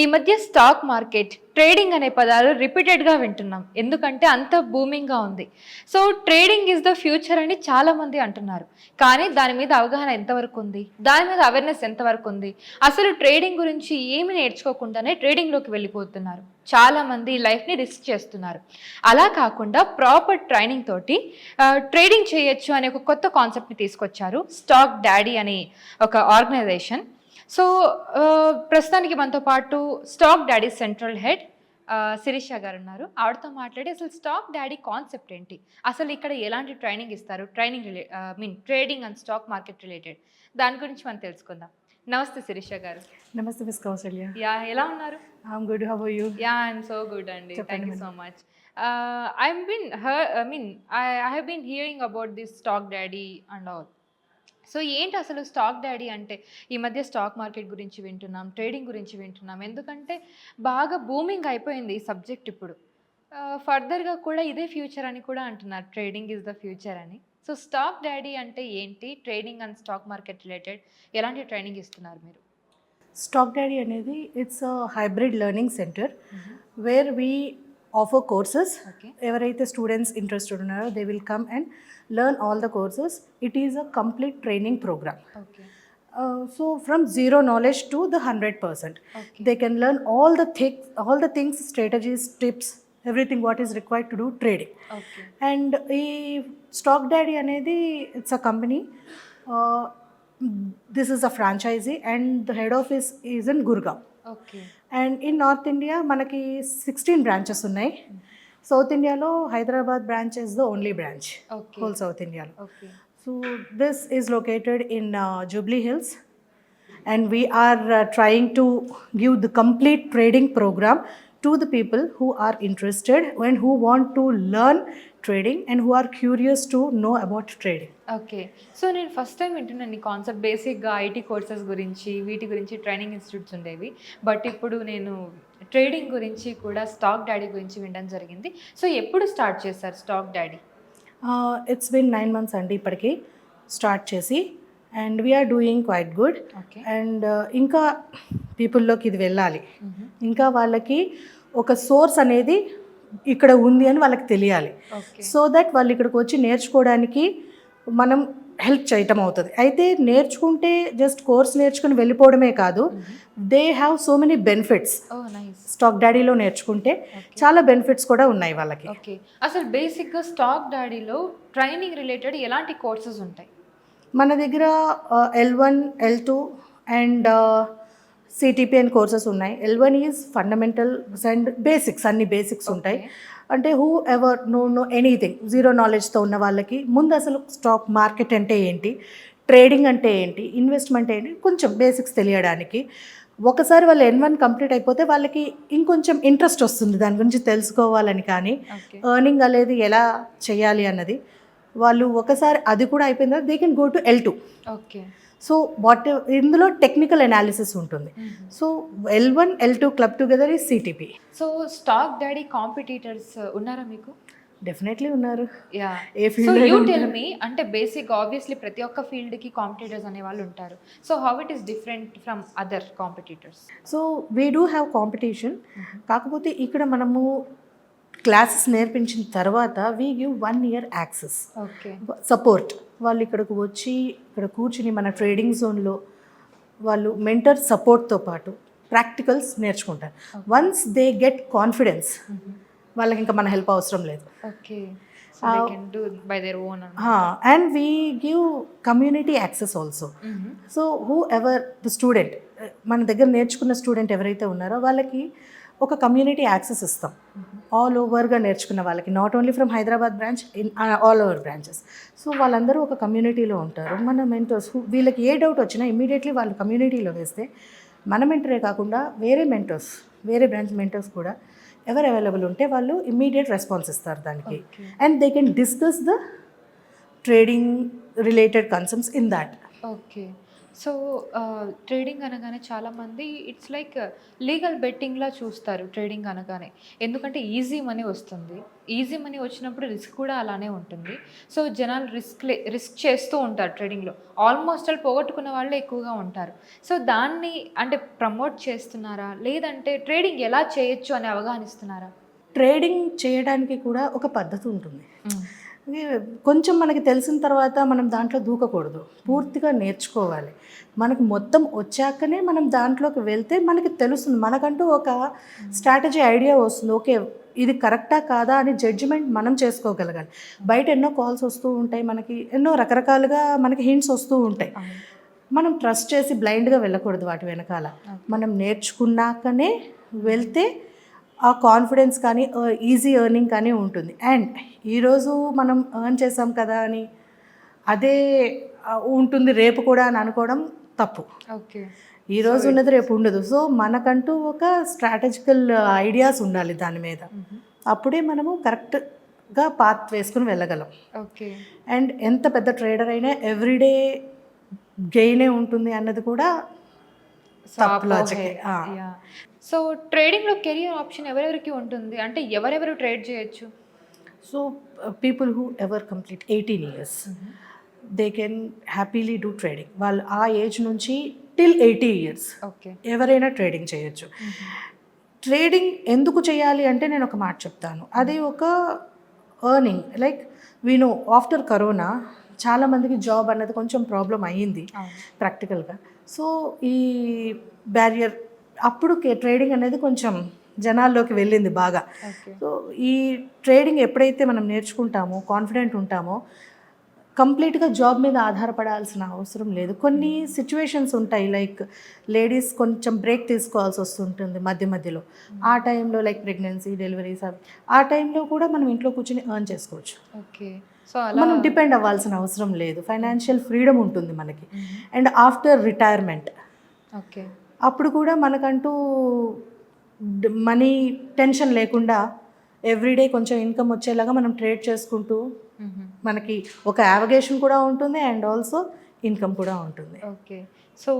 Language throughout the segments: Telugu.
ఈ మధ్య స్టాక్ మార్కెట్ ట్రేడింగ్ అనే పదాలు రిపీటెడ్గా వింటున్నాం. ఎందుకంటే అంత బూమింగ్గా ఉంది. So trading is the future అని చాలా మంది అంటున్నారు. కానీ దాని మీద అవగాహన ఎంతవరకు ఉంది? దాని మీద అవేర్నెస్ ఎంతవరకు ఉంది? అసలు ట్రేడింగ్ గురించి ఏమి నేర్చుకోకుండానే ట్రేడింగ్లోకి వెళ్ళిపోతున్నారు. చాలా మంది లైఫ్ని రిస్క్ చేస్తున్నారు. అలా కాకుండా ప్రాపర్ ట్రైనింగ్ తోటి ట్రేడింగ్ చేయొచ్చు అనే ఒక కొత్త కాన్సెప్ట్ని తీసుకొచ్చారు. స్టాక్ డాడీ అనే ఒక ఆర్గనైజేషన్ సో ప్రస్తుతానికి మనతో పాటు stock daddy central head Shirisha garu ఉన్నారు. ఆవిడతో మాట్లాడి అసలు స్టాక్ డాడీ కాన్సెప్ట్ ఏంటి? అసలు ఇక్కడ ఎలాంటి ట్రైనింగ్ ఇస్తారు? Training really mean trading and stock market related. దాని గురించి మనం తెలుసుకుందాం. నమస్తే శిరీష గారు. నమస్తే మిస్ కౌసల్య యా ఎలా ఉన్నారు? I'm good how you yeah I'm so good అండి. Thank you. So much I been her I mean I I have been hearing about this stock daddy and all so ఏంటి అసలు స్టాక్ డాడీ అంటే? ఈ మధ్య స్టాక్ మార్కెట్ గురించి వింటున్నాం ట్రేడింగ్ గురించి వింటున్నాం. ఎందుకంటే బాగా బూమింగ్ అయిపోయింది ఈ సబ్జెక్ట్ ఇప్పుడు. ఫర్దర్గా కూడా ఇదే ఫ్యూచర్ అని కూడా అంటున్నారు. ట్రేడింగ్ ఇస్ ద ఫ్యూచర్ అని. సో స్టాక్ డాడీ అంటే ఏంటి? Trading and stock market related ఎలాంటి ట్రైనింగ్ ఇస్తున్నారు మీరు? స్టాక్ డాడీ అనేది it's hybrid learning centre where we offer courses okay ఎవరైతే స్టూడెంట్స్ ఇంట్రెస్టెడ్ ఉన్నారో they will come and learn all the courses it is a complete training programme okay so from zero knowledge to the hundred percent okay they can learn all the things all the things strategies tips everything what is required to do trading okay and ఈ స్టాక్ డాడీ అనేది it's a company this is a franchise and the head office is in Gurgaon okay and in north India మనకి సిక్స్టీన్ బ్రాంచెస్ ఉన్నాయి. సౌత్ ఇండియాలో Hyderabad branch is the only branch okay whole south ఇండియాలో okay so this is located in Jubilee Hills and we are uh, trying to give the complete trading program to the people who are interested and who want to learn trading and who are curious to know about trading. Okay so నేను ఫస్ట్ టైం వింటున్నాను ఈ కాన్సెప్ట్ బేసిక్గా ఐటీ కోర్సెస్ గురించి వీటి గురించి ట్రైనింగ్ ఇన్స్టిట్యూట్స్ ఉండేవి. బట్ ఇప్పుడు నేను ట్రేడింగ్ గురించి కూడా స్టాక్ డాడీ గురించి వినడం జరిగింది. సో ఎప్పుడు స్టార్ట్ చేశారు stock daddy it's been nine months అండి ఇప్పటికి స్టార్ట్ చేసి. And we are doing quite good and ఇంకా పీపుల్లోకి ఇది వెళ్ళాలి. ఇంకా వాళ్ళకి ఒక సోర్స్ అనేది ఇక్కడ ఉంది అని వాళ్ళకి తెలియాలి. సో దట్ వాళ్ళు ఇక్కడికి వచ్చి నేర్చుకోవడానికి మనం హెల్ప్ చేయటం అవుతుంది. అయితే నేర్చుకుంటే జస్ట్ కోర్స్ నేర్చుకుని వెళ్ళిపోవడమే కాదు. They have so many benefits stock డాడీలో నేర్చుకుంటే చాలా బెనిఫిట్స్ కూడా ఉన్నాయి వాళ్ళకి. ఓకే అసలు బేసిక్గా స్టాక్ డాడీలో ట్రైనింగ్ రిలేటెడ్ ఎలాంటి కోర్సెస్ ఉంటాయి? మన దగ్గర L one L two and CTP and courses ఉన్నాయి. L one is fundamentals and basics అన్ని బేసిక్స్ ఉంటాయి. అంటే whoever know know anything zero నాలెడ్జ్తో ఉన్న వాళ్ళకి ముందు అసలు స్టాక్ మార్కెట్ అంటే ఏంటి? ట్రేడింగ్ అంటే ఏంటి? ఇన్వెస్ట్మెంట్ ఏంటి? కొంచెం బేసిక్స్ తెలియడానికి. ఒకసారి వాళ్ళు ఎన్ వన్ కంప్లీట్ అయిపోతే వాళ్ళకి ఇంకొంచెం ఇంట్రెస్ట్ వస్తుంది. దాని గురించి తెలుసుకోవాలని కానీ ఎర్నింగ్ అనేది ఎలా చేయాలి అన్నది. వాళ్ళు ఒకసారి అది కూడా అయిపోయిన తర్వాత they can go to L two okay. So what ఇందులో టెక్నికల్ అనాలిసిస్ ఉంటుంది. So L one L two club together ఈ CTP so stock daddy competitors ఉన్నారా మీకు? డెఫినెట్లీ ఉన్నారు. యా ఏ ఫీల్డ్ యూ టెల్ మీ అంటే బేసిక్ ఆబ్వియస్లీ ప్రతి ఒక్క ఫీల్డ్కి కాంపిటీటర్స్ అనే వాళ్ళు ఉంటారు. So how it is different from other competitors so we do have competition కాకపోతే ఇక్కడ మనము క్లాసెస్ నేర్పించిన తర్వాత we give one year access. Okay. Support. వాళ్ళు ఇక్కడికి వచ్చి ఇక్కడ కూర్చుని మన ట్రేడింగ్ జోన్లో వాళ్ళు మెంటర్ సపోర్ట్తో పాటు ప్రాక్టికల్స్ నేర్చుకుంటారు. వన్స్ దే గెట్ కాన్ఫిడెన్స్ వాళ్ళకి ఇంకా మన హెల్ప్ అవసరం లేదు. Okay. And we give community access also. So whoever the student మన దగ్గర నేర్చుకున్న స్టూడెంట్ ఎవరైతే ఉన్నారో వాళ్ళకి ఒక కమ్యూనిటీ యాక్సెస్ ఇస్తాం. ఆల్ ఓవర్గా నేర్చుకున్న వాళ్ళకి not only from Hyderabad branch in all over branches so వాళ్ళందరూ ఒక కమ్యూనిటీలో ఉంటారు. మన మెంటర్స్ వీళ్ళకి ఏ డౌట్ వచ్చినా ఇమీడియట్లీ వాళ్ళు కమ్యూనిటీలో వేస్తే మన మెంటరే కాకుండా వేరే మెంటర్స్ వేరే బ్రాంచ్ మెంటర్స్ కూడా ఎవరు అవైలబుల్ ఉంటే వాళ్ళు ఇమ్మీడియట్ రెస్పాన్స్ ఇస్తారు దానికి. And they can discuss the trading related concerns in that okay so trading అనగానే చాలామంది ఇట్స్ లైక్ లీగల్ బెట్టింగ్లా చూస్తారు ట్రేడింగ్ అనగానే. ఎందుకంటే ఈజీ మనీ వస్తుంది. ఈజీ మనీ వచ్చినప్పుడు రిస్క్ కూడా అలానే ఉంటుంది. సో జనాలు రిస్క్ రిస్క్ చేస్తూ ఉంటారు ట్రేడింగ్లో ఆల్మోస్ట్ వాళ్ళు పోగొట్టుకున్న వాళ్ళే ఎక్కువగా ఉంటారు. సో దాన్ని అంటే ప్రమోట్ చేస్తున్నారా? లేదంటే ట్రేడింగ్ ఎలా చేయొచ్చు అని అవగాహన ఇస్తున్నారా ట్రేడింగ్ చేయడానికి కూడా ఒక పద్ధతి ఉంటుంది. కొంచెం మనకి తెలిసిన తర్వాత మనం దాంట్లో దూకకూడదు. పూర్తిగా నేర్చుకోవాలి. మనకి మొత్తం వచ్చాకనే మనం దాంట్లోకి వెళ్తే మనకి తెలుస్తుంది. మనకంటూ ఒక స్ట్రాటజీ ఐడియా వస్తుంది. ఓకే ఇది కరెక్టా కాదా అని జడ్జిమెంట్ మనం చేసుకోగలగాలి. బయట ఎన్నో కాల్స్ వస్తూ ఉంటాయి మనకి. ఎన్నో రకరకాలుగా మనకి హింట్స్ వస్తూ ఉంటాయి. మనం ట్రస్ట్ చేసి బ్లైండ్గా వెళ్ళకూడదు వాటి వెనకాల. మనం నేర్చుకున్నాకనే వెళ్తే ఆ కాన్ఫిడెన్స్ కానీ ఈజీ ఎర్నింగ్ కానీ ఉంటుంది. అండ్ ఈరోజు మనం ఎర్న్ చేసాం కదా అని అదే ఉంటుంది రేపు కూడా అని అనుకోవడం తప్పు. ఓకే. ఈ రోజు ఉన్నది రేపు ఉండదు. సో మనకంటూ ఒక స్ట్రాటజికల్ ఐడియాస్ ఉండాలి దాని మీద. అప్పుడే మనము కరెక్ట్గా పాత్ వేసుకుని వెళ్ళగలం. ఓకే. అండ్ ఎంత పెద్ద ట్రేడర్ అయినా ఎవ్రీడే గెయినే ఉంటుంది అన్నది కూడా తప్పు లాజిక్ సో ట్రేడింగ్లో కెరియర్ ఆప్షన్ ఎవరెవరికి ఉంటుంది? అంటే ఎవరెవరు ట్రేడ్ చేయొచ్చు? So people whoever complete eighteen years they can happily do trading వాళ్ళు ఆ ఏజ్ నుంచి టిల్ ఎయిటీ ఇయర్స్ ఓకే ఎవరైనా ట్రేడింగ్ చేయొచ్చు. ట్రేడింగ్ ఎందుకు చేయాలి అంటే నేను ఒక మాట చెప్తాను. అది ఒక earning like we know after corona చాలామందికి జాబ్ అన్నది కొంచెం ప్రాబ్లం అయ్యింది ప్రాక్టికల్గా సో ఈ బ్యారియర్ అప్పుడు ట్రేడింగ్ అనేది కొంచెం జనాల్లోకి వెళ్ళింది బాగా. సో ఈ ట్రేడింగ్ ఎప్పుడైతే మనం నేర్చుకుంటామో కాన్ఫిడెంట్ ఉంటామో కంప్లీట్గా జాబ్ మీద ఆధారపడాల్సిన అవసరం లేదు. కొన్ని సిచ్యువేషన్స్ ఉంటాయి లైక్ లేడీస్ కొంచెం బ్రేక్ తీసుకోవాల్సి వస్తుంటుంది మధ్య మధ్యలో. ఆ టైంలో లైక్ ప్రెగ్నెన్సీ డెలివరీస్ అవి. ఆ టైంలో కూడా మనం ఇంట్లో కూర్చొని ఎర్న్ చేసుకోవచ్చు. ఓకే సో మనం డిపెండ్ అవ్వాల్సిన అవసరం లేదు. ఫైనాన్షియల్ ఫ్రీడమ్ ఉంటుంది మనకి. అండ్ ఆఫ్టర్ రిటైర్మెంట్ ఓకే అప్పుడు కూడా మనకంటూ మనీ టెన్షన్ లేకుండా ఎవ్రీడే కొంచెం ఇన్కమ్ వచ్చేలాగా మనం ట్రేడ్ చేసుకుంటూ మనకి ఒక యావగేషన్ కూడా ఉంటుంది అండ్ ఆల్సో ఇన్కమ్ కూడా ఉంటుంది. Okay so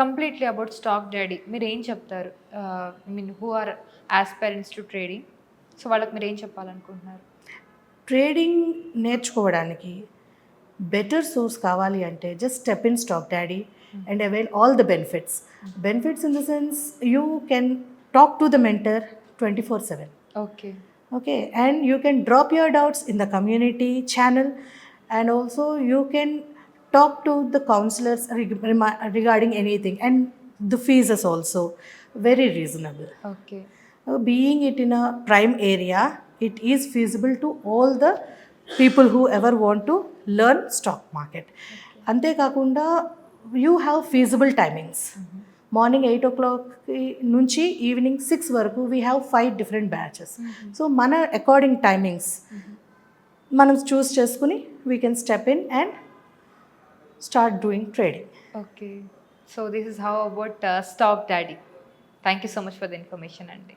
completely about Stock Daddy మీరు ఏం చెప్తారు? I mean who are aspirants to trading so వాళ్ళకి మీరు ఏం చెప్పాలనుకుంటున్నారు? ట్రేడింగ్ నేర్చుకోవడానికి బెటర్ సోర్స్ కావాలి అంటే just step in Stock Daddy and avail all the benefits benefits in the sense you can talk to the mentor twenty four seven okay okay and you can drop your doubts in the community channel and also you can talk to the counselors reg- rema- regarding anything and the fees is also very reasonable okay Uh, being it in a prime area it is feasible to all the people who ever want to learn stock market. అంతేకాకుండా you have feasible timings morning eight o'clock నుంచి ఈవినింగ్ సిక్స్ వరకు we have five different batches so మన అకార్డింగ్ టైమింగ్స్ మనం చూస్ చేసుకుని we can step in and start doing trading okay so this is how about Stock Daddy thank you so much for the information అండి